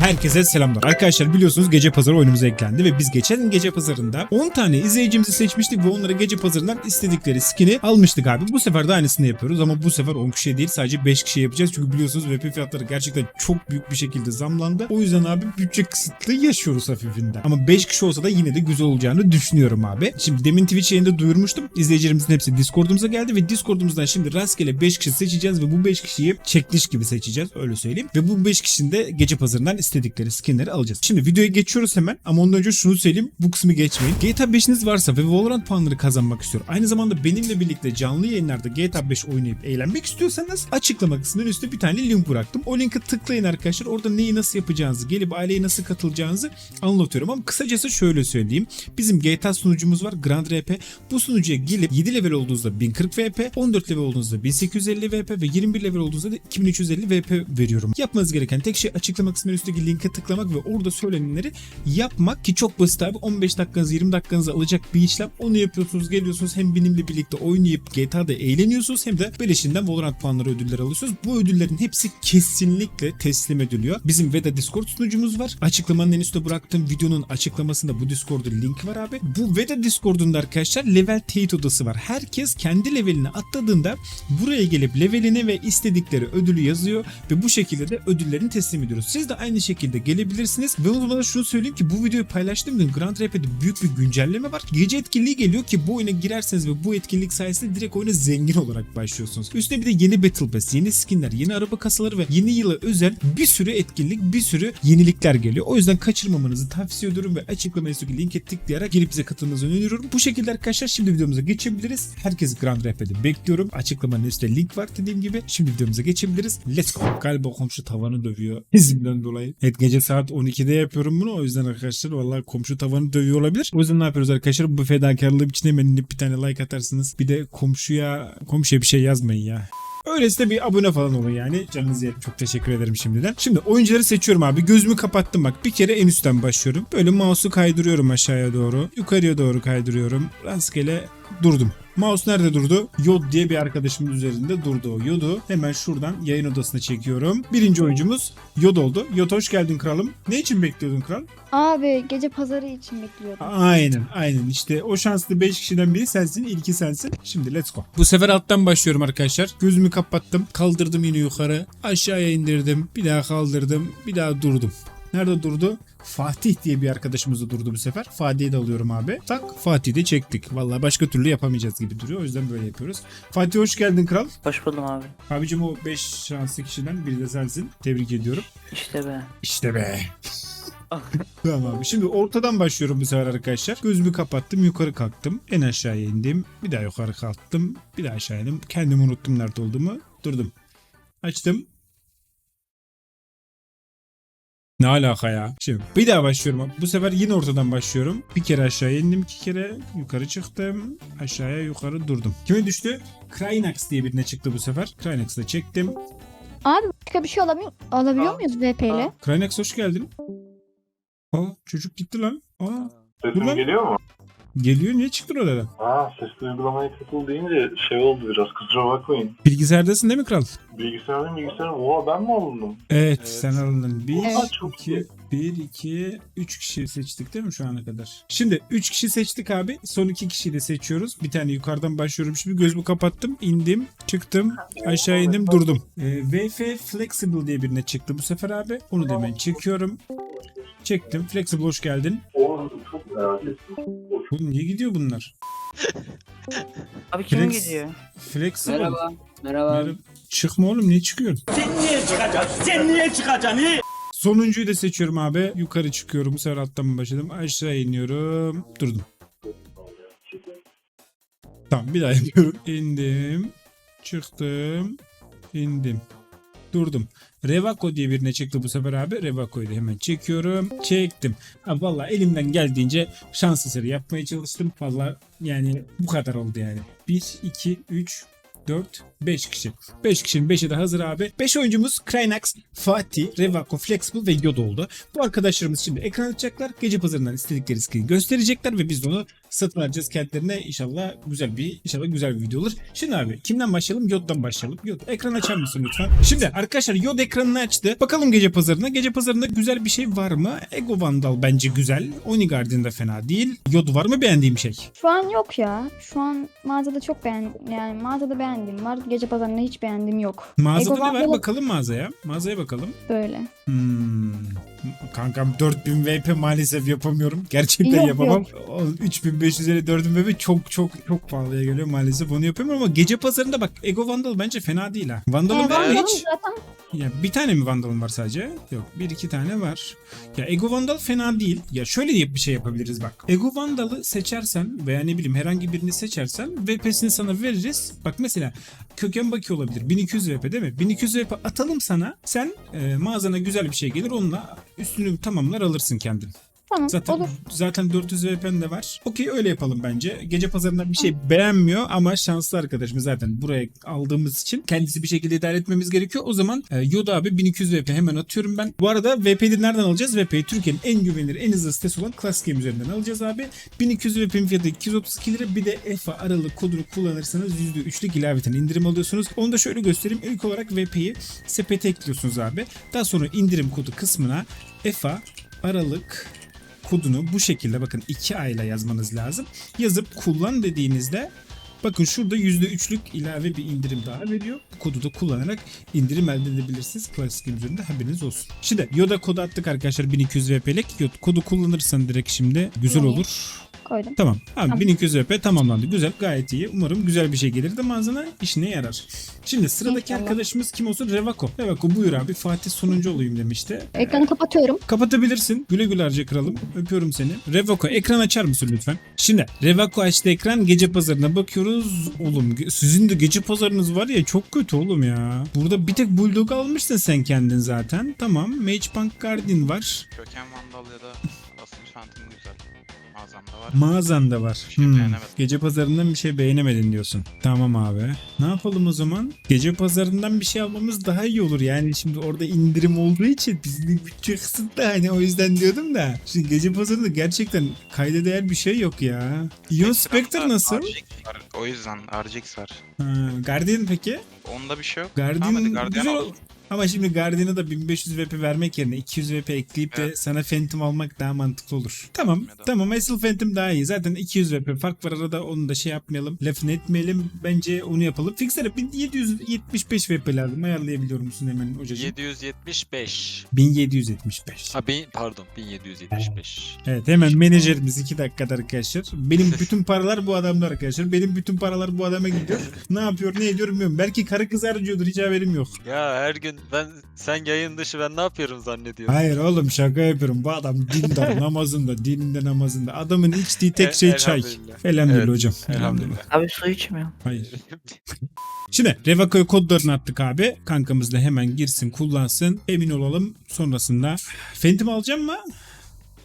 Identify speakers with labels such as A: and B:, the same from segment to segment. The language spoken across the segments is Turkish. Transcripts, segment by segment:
A: Herkese selamlar. Arkadaşlar biliyorsunuz gece pazarı oyunumuza eklendi ve biz geçen gece pazarında 10 tane izleyicimizi seçmiştik ve onlara gece pazarından istedikleri skin'i almıştık abi. Bu sefer de aynısını yapıyoruz ama bu sefer 10 kişiye değil sadece 5 kişiye yapacağız. Çünkü biliyorsunuz VP fiyatları gerçekten çok büyük bir şekilde zamlandı. O yüzden abi bütçe kısıtlı yaşıyoruz hafifinden. Ama 5 kişi olsa da yine de güzel olacağını düşünüyorum abi. Şimdi demin Twitch yayında duyurmuştum. İzleyicilerimizin hepsi Discord'umuza geldi ve Discord'umuzdan şimdi rastgele 5 kişi seçeceğiz ve bu 5 kişiyi checklist gibi seçeceğiz öyle söyleyeyim. Ve bu 5 kişinin de gece pazarından istedikleri skinleri alacağız. Şimdi videoya geçiyoruz hemen ama ondan önce şunu söyleyeyim bu kısmı geçmeyin. GTA 5'iniz varsa ve Valorant puanları kazanmak istiyor. Aynı zamanda benimle birlikte canlı yayınlarda GTA 5 oynayıp eğlenmek istiyorsanız açıklama kısmının üstüne bir tane link bıraktım. O linki tıklayın arkadaşlar. Orada neyi nasıl yapacağınızı, gelip aileye nasıl katılacağınızı anlatıyorum. Ama kısacası şöyle söyleyeyim. Bizim GTA sunucumuz var Grand RP. Bu sunucuya gelip 7 level olduğunuzda 1040 VP, 14 level olduğunuzda 1850 VP ve 21 level olduğunuzda da 2350 VP veriyorum. Yapmanız gereken tek şey açıklama kısmının üstteki linke tıklamak ve orada söylenenleri yapmak ki çok basit abi 15 dakikanızı 20 dakikanızı alacak bir işlem. Onu yapıyorsunuz geliyorsunuz hem benimle birlikte oynayıp GTA'da eğleniyorsunuz hem de beleşinden Valorant puanları ödüller alıyorsunuz. Bu ödüllerin hepsi kesinlikle teslim ediliyor. Bizim Veda Discord sunucumuz var. Açıklamanın en üstte bıraktığım videonun açıklamasında bu Discord'un linki var abi. Bu Veda Discord'unda arkadaşlar level teyit odası var. Herkes kendi levelini atladığında buraya gelip levelini ve istedikleri ödülü yazıyor ve bu şekilde de ödüllerini teslim ediyoruz. Siz de aynı şekilde gelebilirsiniz. Ve unutmadan şunu söyleyeyim ki bu videoyu paylaştığım gün Grand Rapid'de büyük bir güncelleme var. Gece etkinliği geliyor ki bu oyuna girerseniz ve bu etkinlik sayesinde direkt oyuna zengin olarak başlıyorsunuz. Üstüne bir de yeni Battle Pass, yeni skinler, yeni araba kasaları ve yeni yıla özel bir sürü etkinlik, bir sürü yenilikler geliyor. O yüzden kaçırmamanızı tavsiye ediyorum ve açıklamaya üstteki linke tıklayarak gelip bize katılmanızı öneriyorum. Bu şekilde arkadaşlar şimdi videomuza geçebiliriz. Herkesi Grand Rapid'de bekliyorum. Açıklamanın üstte link var dediğim gibi. Şimdi videomuza geçebiliriz. Let's go. Galiba komşu tavanı dövüyor. Hizimden dolayı. Evet gece saat 12'de yapıyorum bunu. O yüzden arkadaşlar vallahi komşu tavanı dövüyor olabilir. O yüzden ne yapıyoruz arkadaşlar? Bu fedakarlığım için hemen bir tane like atarsınız. Bir de komşuya komşuya bir şey yazmayın ya. Öyleyse de bir abone falan olun yani. Canınızı yerim. Çok teşekkür ederim şimdiden. Şimdi oyuncuları seçiyorum abi. Gözümü kapattım bak. Bir kere en üstten başlıyorum. Böyle mouse'u kaydırıyorum aşağıya doğru. Yukarıya doğru kaydırıyorum. Rastgele durdum. Mouse nerede durdu? Yod diye bir arkadaşımın üzerinde durdu o Yod'u. Hemen şuradan yayın odasına çekiyorum. Birinci oyuncumuz Yod oldu. Yod hoş geldin kralım. Ne için bekliyordun kral?
B: Abi gece pazarı için bekliyordum.
A: Aynen aynen işte o şanslı 5 kişiden biri sensin ilki sensin. Şimdi let's go. Bu sefer alttan başlıyorum arkadaşlar. Gözümü kapattım kaldırdım yine yukarı aşağıya indirdim bir daha kaldırdım bir daha durdum. Nerede durdu? Fatih diye bir arkadaşımız da durdu bu sefer. Fatih'i de alıyorum abi. Tak Fatih'i de çektik. Vallahi başka türlü yapamayacağız gibi duruyor. O yüzden böyle yapıyoruz. Fatih hoş geldin kral.
C: Hoş buldum abi.
A: Abicim o 5 şanslı kişiden biri de sensin. Tebrik ediyorum.
C: İşte be.
A: İşte be. tamam abi. Şimdi ortadan başlıyorum bu sefer arkadaşlar. Gözümü kapattım. Yukarı kalktım. En aşağıya indim. Bir daha yukarı kalktım. Bir daha aşağı indim. Kendimi unuttum nerede olduğumu. Durdum. Açtım. Ne alaka ya? Şimdi bir daha başlıyorum. Bu sefer yine ortadan başlıyorum. Bir kere aşağıya indim. iki kere yukarı çıktım. Aşağıya yukarı durdum. Kime düştü? Krynax diye birine çıktı bu sefer. Krynax'ı da çektim.
B: Abi başka bir şey alabiliyor, alabiliyor muyuz VP ile?
A: Krynax hoş geldin. Aa çocuk gitti lan. Aa
D: Sesim
A: Ulan.
D: geliyor mu?
A: Geliyor niye çıktın oradan?
D: Ha sesli uygulamaya katıl deyince şey oldu biraz kusura bakmayın.
A: Bilgisayardasın değil mi kral?
D: Bilgisayardan bilgisayarım. Oha ben mi alındım?
A: Evet,
D: Evet.
A: sen alındın. 1,
B: Evet.
D: Çok
A: 2, 1, 2, 3 kişi seçtik değil mi şu ana kadar? Şimdi 3 kişi seçtik abi. Son 2 kişiyi de seçiyoruz. Bir tane yukarıdan başlıyorum. Şimdi gözümü kapattım. indim, çıktım. Aşağı indim, durdum. Ee, VF Flexible diye birine çıktı bu sefer abi. Onu da hemen çekiyorum. Çektim. Flexible hoş geldin.
D: Oğlum çok merak ettim.
A: Oğlum niye gidiyor bunlar?
C: Abi kim
A: Flex-
C: gidiyor?
A: Flexible.
C: Merhaba. Merhaba.
A: Merhaba. Çıkma oğlum niye çıkıyorsun?
E: Sen niye çıkacaksın? Sen niye çıkacaksın? Niye?
A: Sonuncuyu da seçiyorum abi. Yukarı çıkıyorum. Bu sefer alttan başladım. Aşağı iniyorum. Durdum. Tamam bir daha yapıyorum. İndim. Çıktım. indim. Durdum. Revako diye birine çıktı bu sefer abi. Revako'yu da hemen çekiyorum. Çektim. Ha valla elimden geldiğince şans eseri yapmaya çalıştım. Valla yani bu kadar oldu yani. 1, 2, 3, 4, 5 kişi. 5 kişinin 5'i de hazır abi. 5 oyuncumuz Krynax, Fatih, Revako, Flexible ve Yoda oldu. Bu arkadaşlarımız şimdi ekran açacaklar. Gece pazarından istedikleri skin'i gösterecekler ve biz de onu satın alacağız kendilerine. İnşallah güzel bir inşallah güzel bir video olur. Şimdi abi kimden başlayalım? Yod'dan başlayalım. Yod ekran açar mısın lütfen? Şimdi arkadaşlar Yod ekranını açtı. Bakalım gece pazarına. Gece pazarında güzel bir şey var mı? Ego Vandal bence güzel. Oni Guardian da fena değil. Yod var mı beğendiğim şey?
B: Şu an yok ya. Şu an mağazada çok beğendim. Yani mağazada beğendiğim var. Gece pazarında hiç beğendiğim yok.
A: Mağazada
B: Ego
A: ne var?
B: Vandal'ı
A: Bakalım mağazaya. Mağazaya bakalım.
B: Böyle.
A: Hmm. Kankam 4000 VP maalesef yapamıyorum. Gerçekten
B: Yok,
A: yapamam. O 3500 ile 4000 VP çok çok çok pahalıya geliyor maalesef. Onu yapamıyorum ama gece pazarında bak Ego Vandal bence fena değil ha. Vandal'ın
B: Yani
A: var mı
B: Vandal'ın
A: hiç?
B: zaten
A: Ya bir tane mi Vandal'ın var sadece? Yok bir iki tane var. Ya Ego Vandal fena değil. Ya şöyle diye bir şey yapabiliriz bak. Ego Vandal'ı seçersen veya ne bileyim herhangi birini seçersen VP'sini sana veririz. Bak mesela Köken Baki olabilir. 1200 VP değil mi? 1200 VP atalım sana. Sen e, mağazana güzel bir şey gelir onunla üstünü tamamlar alırsın kendin.
B: Tamam
A: Zaten
B: olur.
A: zaten 400 VP'n de var. Okey öyle yapalım bence. Gece pazarında bir şey beğenmiyor ama şanslı arkadaşımız zaten buraya aldığımız için kendisi bir şekilde idare etmemiz gerekiyor. O zaman e, Yoda abi 1200 VP hemen atıyorum ben. Bu arada VP'yi nereden alacağız? VP'yi Türkiye'nin en güvenilir, en hızlı sitesi olan Class Game üzerinden alacağız abi. 1200 VP'nin fiyatı 232 lira. Bir de EFA aralık kodunu kullanırsanız %3'lük ilaveten indirim alıyorsunuz. Onu da şöyle göstereyim. İlk olarak VP'yi sepete ekliyorsunuz abi. Daha sonra indirim kodu kısmına EFA aralık kodunu bu şekilde bakın 2 ayla yazmanız lazım. Yazıp kullan dediğinizde bakın şurada %3'lük ilave bir indirim daha veriyor. Bu kodu da kullanarak indirim elde edebilirsiniz. Klasik üzerinde haberiniz olsun. Şimdi Yoda kodu attık arkadaşlar 1200 VP'lik. Yoda kodu kullanırsan direkt şimdi güzel olur.
B: Koydum.
A: Tamam. Abi
B: Tamam.
A: 1200 VP tamamlandı. Güzel gayet iyi. Umarım güzel bir şey gelir de mağazana işine yarar. Şimdi sıradaki
B: İnşallah.
A: arkadaşımız kim olsun? Revako. Revako buyur abi. Fatih sonuncu olayım demişti.
B: Ekranı kapatıyorum.
A: Kapatabilirsin. Güle güle harca kralım. Öpüyorum seni. Revako ekran açar mısın lütfen? Şimdi Revako açtı ekran. Gece pazarına bakıyoruz. Oğlum sizin de gece pazarınız var ya çok kötü oğlum ya. Burada bir tek Bulldog almışsın sen kendin zaten. Tamam. Mage Punk Guardian var.
F: Köken Vandal ya da Asıl Phantom güzel. Mağazamda var.
A: Mağazanda var.
F: şey
A: Hmm.
F: beğenemedim.
A: Gece pazarından bir şey beğenemedin diyorsun. Tamam abi. Ne yapalım o zaman? Gece pazarından bir şey almamız daha iyi olur. Yani şimdi orada indirim olduğu için bizim bütçe kısıtlı hani o yüzden diyordum da. Şimdi gece pazarında gerçekten kayda değer bir şey yok ya. Ion Spectre nasıl?
F: RGX var. O yüzden RGX var.
A: Ha, Guardian peki?
F: Onda bir şey yok.
A: Guardian,
F: Tamam hadi Guardian
A: güzel. Ama şimdi Guardian'a da 1500 VP vermek yerine 200 VP ekleyip de
F: Evet.
A: sana Phantom almak daha mantıklı olur. Tamam.
F: Neden?
A: Tamam. Asıl Phantom daha iyi. Zaten 200 VP fark var arada. Onu da şey yapmayalım. Lafını etmeyelim. Bence onu yapalım. Fixer'e 1775 VP lazım. Ayarlayabiliyor musun hemen hocacığım?
G: 775.
A: 1775.
G: Ha bin, pardon 1775.
A: Evet hemen menajerimiz 2 dakikada arkadaşlar. Benim bütün paralar bu adamda arkadaşlar. Benim bütün paralar bu adama gidiyor. ne yapıyor ne ediyor bilmiyorum. Belki karı kız harcıyordur hiç haberim yok.
G: Ya her gün ben sen yayın dışı ben ne yapıyorum zannediyorum.
A: Hayır oğlum şaka yapıyorum. Bu adam dindar namazında, dininde namazında. Adamın içtiği tek şey çay.
G: Elhamdülillah.
A: Elhamdülillah
G: Evet,
A: hocam.
G: Elhamdülillah.
C: Abi su içmiyor.
A: Hayır. Şimdi Revako'ya kodlarını attık abi. Kankamız da hemen girsin kullansın. Emin olalım sonrasında. Phantom alacağım mı?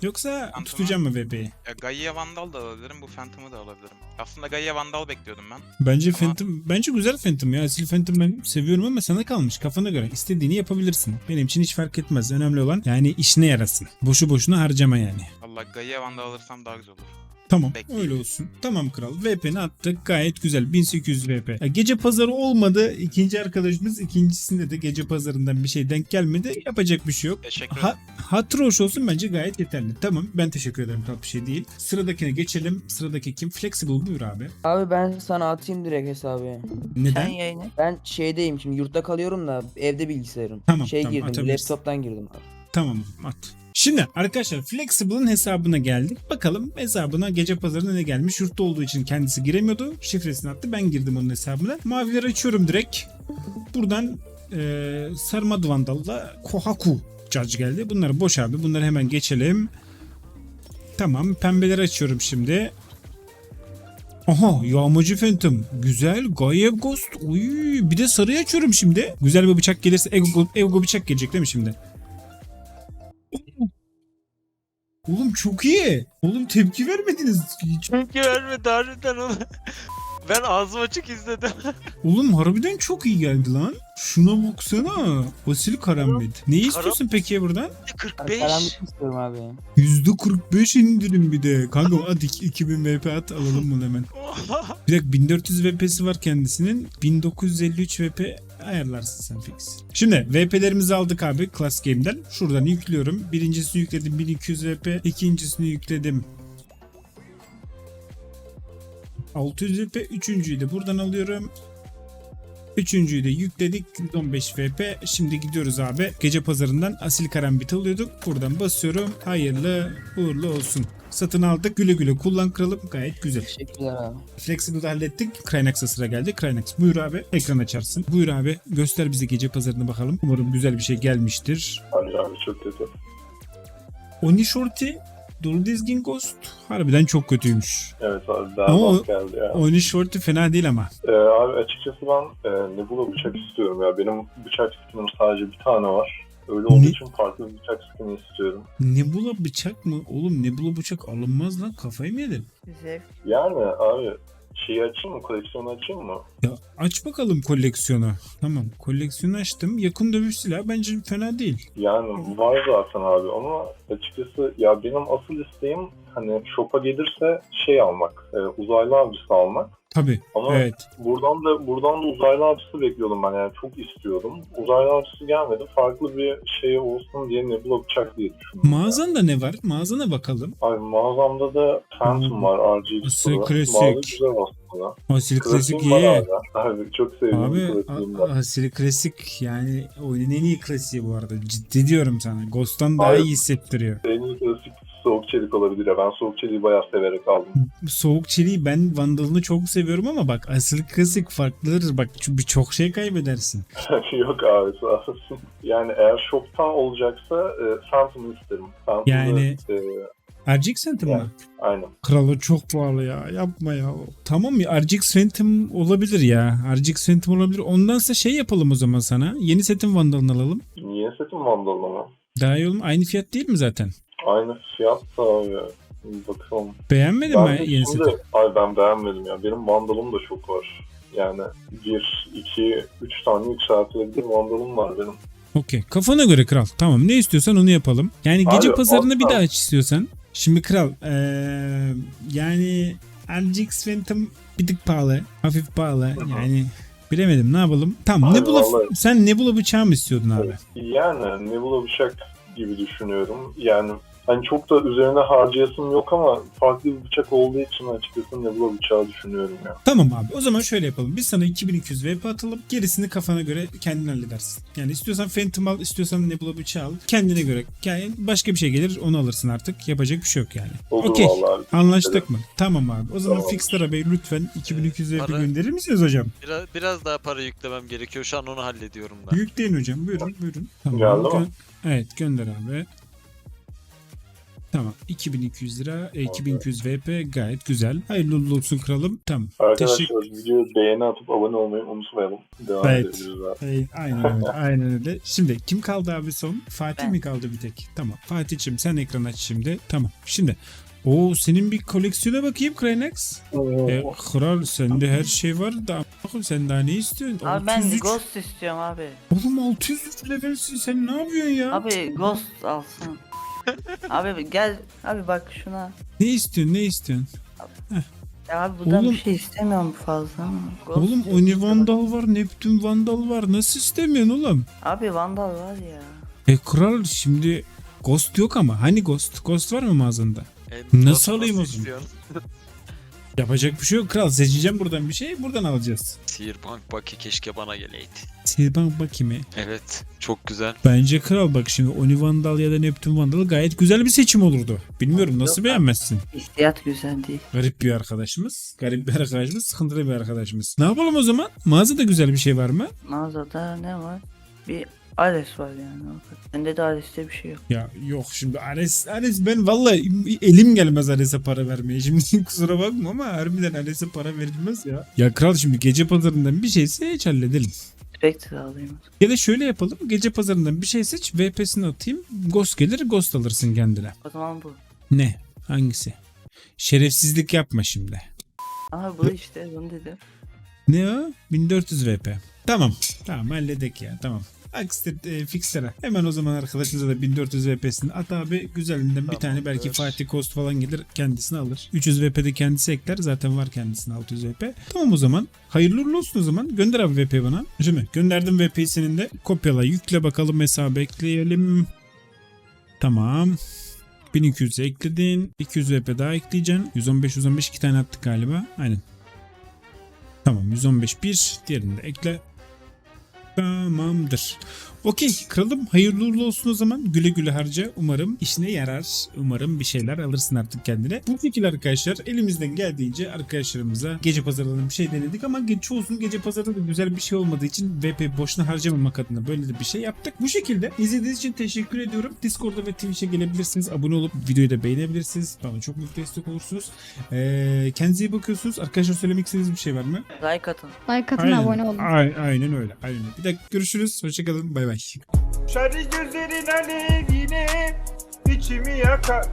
A: Yoksa
F: Phantom'u-
A: tutacağım mı VP'yi?
F: Ya Gaia Vandal da alabilirim. Bu Phantom'u da alabilirim. Aslında Gaia Vandal bekliyordum ben.
A: Bence
F: Ama-
A: Phantom, bence güzel Phantom ya. Asil Phantom ben seviyorum ama sana kalmış. Kafana göre istediğini yapabilirsin. Benim için hiç fark etmez. Önemli olan yani işine yarasın. Boşu boşuna harcama yani.
F: Valla Gaia Vandal alırsam daha güzel olur.
A: Tamam
F: Bekleyeyim.
A: öyle olsun. Tamam kral. VP'ni attık. Gayet güzel. 1800 VP. Ya gece pazarı olmadı. İkinci arkadaşımız ikincisinde de gece pazarından bir şey denk gelmedi. Yapacak bir şey yok.
F: Teşekkür
A: Ha,
F: ederim.
A: hatır hoş olsun bence gayet yeterli. Tamam ben teşekkür ederim. Kral bir şey değil. Sıradakine geçelim. Sıradaki kim? Flexible buyur abi.
H: Abi ben sana atayım direkt hesabı.
C: Sen
A: Neden?
C: yayını.
H: Ben şeydeyim şimdi yurtta kalıyorum da evde bilgisayarım.
A: Tamam,
H: şey
A: tamam,
H: girdim
A: atabilirsin.
H: laptoptan girdim abi.
A: Tamam at. Şimdi arkadaşlar Flexible'ın hesabına geldik. Bakalım hesabına gece pazarına ne gelmiş. Yurtta olduğu için kendisi giremiyordu. Şifresini attı. Ben girdim onun hesabına. Mavileri açıyorum direkt. Buradan e, Sarmad Vandal'la Kohaku Judge geldi. Bunları boş abi. Bunları hemen geçelim. Tamam. Pembeleri açıyorum şimdi. Aha yağmacı Phantom. Güzel. Gayev Ghost. Uy, bir de sarıyı açıyorum şimdi. Güzel bir bıçak gelirse Ego, Ego bıçak gelecek değil mi şimdi? Oğlum çok iyi. Oğlum tepki vermediniz hiç.
G: Tepki vermedi harbiden onu. Ben ağzım açık izledim.
A: Oğlum harbiden çok iyi geldi lan. Şuna baksana. Vasil karambit. Ne istiyorsun peki buradan?
H: Abi
G: 45.
H: karanlık istiyorum abi.
A: %45 indirim bir de. Kanka hadi 2000 VP at alalım bunu hemen. Bir dakika 1400 VP'si var kendisinin. 1953 VP ayarlarsın sen fix. Şimdi VP'lerimizi aldık abi Class Game'den. Şuradan yüklüyorum. Birincisini yükledim 1200 VP. ikincisini yükledim. 600 VP. Üçüncüyü de buradan alıyorum. Üçüncüyü de yükledik. 115 VP. Şimdi gidiyoruz abi. Gece pazarından asil karambit alıyorduk. Buradan basıyorum. Hayırlı uğurlu olsun. Satın aldık. Güle güle kullan kralım. Gayet güzel.
H: Teşekkürler abi.
A: Flexible'da hallettik. Krynax'a sıra geldi. Krynax buyur abi. Ekran açarsın. Buyur abi. Göster bize gece pazarını bakalım. Umarım güzel bir şey gelmiştir.
D: Hayır abi çok kötü.
A: Oni Shorty. Dolu dizgin Ghost. Harbiden çok kötüymüş.
D: Evet abi daha
A: Ama
D: geldi ya.
A: Oni Shorty fena değil ama.
D: Ee, abi açıkçası ben e, Nebula bıçak istiyorum ya. Benim bıçak skinim sadece bir tane var. Öyle olduğu
A: Ne?
D: için farklı bir bıçak skini istiyorum.
A: Nebula bıçak mı? Oğlum Nebula bıçak alınmaz lan. Kafayı mı yedin?
D: Yani abi şeyi açayım mı? Koleksiyonu açayım mı?
A: Ya aç bakalım koleksiyonu. Tamam koleksiyonu açtım. Yakın dövüş silahı bence fena değil.
D: Yani var zaten abi ama açıkçası ya benim asıl isteğim hani shop'a gelirse şey almak, e, uzaylı avcısı almak.
A: Tabi.
D: Ama
A: Evet.
D: buradan da buradan da uzaylı avcısı bekliyordum ben yani çok istiyordum. Uzaylı avcısı gelmedi. Farklı bir şey olsun diye Nebula bıçak diye düşündüm.
A: Mağazanda ne var? Mağazana bakalım.
D: Abi mağazamda da Phantom var RGB Pro.
A: klasik.
D: Mağaza güzel aslında.
A: Asil klasik iyi.
D: abi. Abi çok sevdim
A: Abi. Asil klasik yani oyunun en iyi klasiği bu arada. Ciddi diyorum sana. Ghost'tan daha
D: Abi-
A: iyi hissettiriyor.
D: En iyi klasik soğuk çelik olabilir ya. Ben soğuk çeliği bayağı severek aldım.
A: Soğuk çeliği ben Vandal'ını çok seviyorum ama bak asil klasik farklıdır. Bak birçok şey kaybedersin.
D: Yok abi sağ olasın. Yani eğer shop'tan olacaksa e, Phantom'ı isterim. Phantom'ı,
A: Yani-
D: e,
A: RGX Phantom
D: Yani.
A: mı?
D: aynen.
A: Kralı çok pahalı ya. Yapma ya. Tamam ya RGX Phantom olabilir ya. RGX Phantom olabilir. Ondansa şey yapalım o zaman sana. Yeni setin Vandal'ını alalım.
D: Niye setim Vandal'ın ama?
A: Daha iyi oğlum. Aynı fiyat değil mi zaten?
D: Aynı fiyat da abi. Bakalım.
A: Beğenmedin
D: Ben
A: mi yeni seti?
D: ay ben beğenmedim ya. Benim Vandal'ım da çok var. Yani bir, iki, üç tane yükseltilebilir Vandal'ım var benim.
A: Okey. Kafana göre kral. Tamam ne istiyorsan onu yapalım. Yani gece
D: Abi,
A: pazarını bir
D: asla.
A: daha aç istiyorsan. Şimdi kral eee, yani RGX Phantom bir tık pahalı. Hafif pahalı.
D: hı.
A: Yani bilemedim ne yapalım. Tamam
D: Abi,
A: Nebula
D: vallahi-
A: sen Nebula bıçağı mı istiyordun abi?
D: Yani Nebula bıçak gibi düşünüyorum. Yani hani çok da üzerine harcayasım yok ama farklı bir bıçak olduğu için açıkçası Nebula bıçağı düşünüyorum ya.
A: Tamam abi o zaman şöyle yapalım. Biz sana 2200 VP atalım. Gerisini kafana göre kendin halledersin. Yani istiyorsan Phantom al, istiyorsan Nebula bıçağı al. Kendine göre. Yani başka bir şey gelir onu alırsın artık. Yapacak bir şey yok yani.
D: Olur
A: Okey.
D: vallahi.
A: Anlaştık mı? Tamam abi. O zaman
D: Tamam.
A: fix arabayı lütfen 2200 VP
G: Para-
A: gönderir misiniz hocam?
G: Biraz, biraz daha para yüklemem gerekiyor. Şu an onu hallediyorum da.
A: Yükleyin hocam. Buyurun buyurun. Tamam.
D: Geldi mi?
A: evet gönder abi. Tamam. 2200 lira, e, 2200 VP gayet güzel. Hayırlı uğurlu olsun kralım. Tamam.
D: Arkadaşlar
A: Teşekkür
D: videoya beğeni atıp abone olmayı unutmayalım. Devam
A: Evet.
D: abi.
A: Ay- Aynen öyle. Aynen öyle. Şimdi kim kaldı abi son? Fatih
C: Ben.
A: mi kaldı bir tek? Tamam. Fatih'cim sen ekran aç şimdi. Tamam. Şimdi o senin bir koleksiyona bakayım Krynex. E, kral sende her şey var da bakın sen daha ne istiyorsun?
C: Abi ben
A: 603
C: Ghost istiyorum abi.
A: Oğlum 600 levelsin sen ne yapıyorsun ya?
C: Abi Ghost alsın. Abi gel abi bak şuna.
A: Ne istiyorsun ne istiyorsun?
C: Ya abi buradan
A: Oğlum-
C: bir şey istemiyorum fazla ama. Ghost
A: Oğlum
C: istiyorum.
A: Oni Vandal var, Neptün Vandal var. Nasıl istemiyorsun oğlum?
C: Abi Vandal var ya.
A: E kral şimdi Ghost yok ama. Hani Ghost? Ghost var mı mağazanda?
G: E,
A: Nasıl alayım o zaman?
G: istiyorsun?
A: Yapacak bir şey yok kral. Seçeceğim buradan bir şey. Buradan alacağız.
G: Sihirbанk Baki keşke bana geleydi.
A: Sirban bakayım. e.
G: Evet. Çok güzel.
A: Bence kral bak şimdi Oni Vandal ya da Neptün Vandal gayet güzel bir seçim olurdu. Bilmiyorum nasıl
C: Yok,
A: beğenmezsin.
C: İhtiyat güzel değil.
A: Garip bir arkadaşımız. Garip bir arkadaşımız. Sıkıntılı bir arkadaşımız. Ne yapalım o zaman? Mağazada güzel bir şey var mı?
C: Mağazada ne var? Bir Ares var yani. Bende de Ares'te bir şey yok.
A: Ya yok şimdi Ares, Ares ben vallahi elim gelmez Ares'e para vermeye. Şimdi kusura bakma ama harbiden Ares'e para verilmez ya. Ya kral şimdi gece pazarından bir şey seç halledelim.
C: Spectre alayım.
A: Ya da şöyle yapalım. Gece pazarından bir şey seç. VP'sini atayım. Ghost gelir. Ghost alırsın kendine.
C: O zaman bu.
A: Ne? Hangisi? Şerefsizlik yapma şimdi.
C: Aha bu işte onu dedim.
A: Ne o? 1400 VP. Tamam. Tamam halledek ya tamam. Akstir e, fixlere. Hemen o zaman arkadaşınıza da 1400 VP'sini at abi. Güzelinden bir tane belki
G: Tamamdır.
A: Fatih Cost falan gelir kendisini alır. 300 VP'de kendisi ekler. Zaten var kendisine 600 VP. Tamam o zaman. Hayırlı uğurlu olsun o zaman. Gönder abi VP bana. Şimdi gönderdim VP'yi senin de. Kopyala yükle bakalım hesabı ekleyelim. Tamam. 1200 ekledin. 200 VP daha ekleyeceksin. 115 115 iki tane attık galiba. Aynen. Tamam 115 bir. Diğerini de ekle. Tamamdır. Okey kralım hayırlı uğurlu olsun o zaman. Güle güle harca. Umarım işine yarar. Umarım bir şeyler alırsın artık kendine. Bu şekilde arkadaşlar elimizden geldiğince arkadaşlarımıza gece pazarlarında bir şey denedik ama çoğusunun gece pazarında da güzel bir şey olmadığı için VP boşuna harcamamak adına böyle de bir şey yaptık. Bu şekilde izlediğiniz için teşekkür ediyorum. Discord'a ve Twitch'e gelebilirsiniz. Abone olup videoyu da beğenebilirsiniz. Bana çok büyük destek olursunuz. Ee, kendinize iyi bakıyorsunuz. Arkadaşlar söylemek istediğiniz bir şey var mı?
C: Like atın.
B: Like atın abone olun.
A: Aynen, aynen öyle. Aynen. Bir dakika görüşürüz. Hoşçakalın. Bay bay.
I: Şarı gözlerin alevine içimi yakar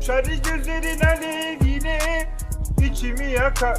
I: Şarı gözlerin alevine içimi yakar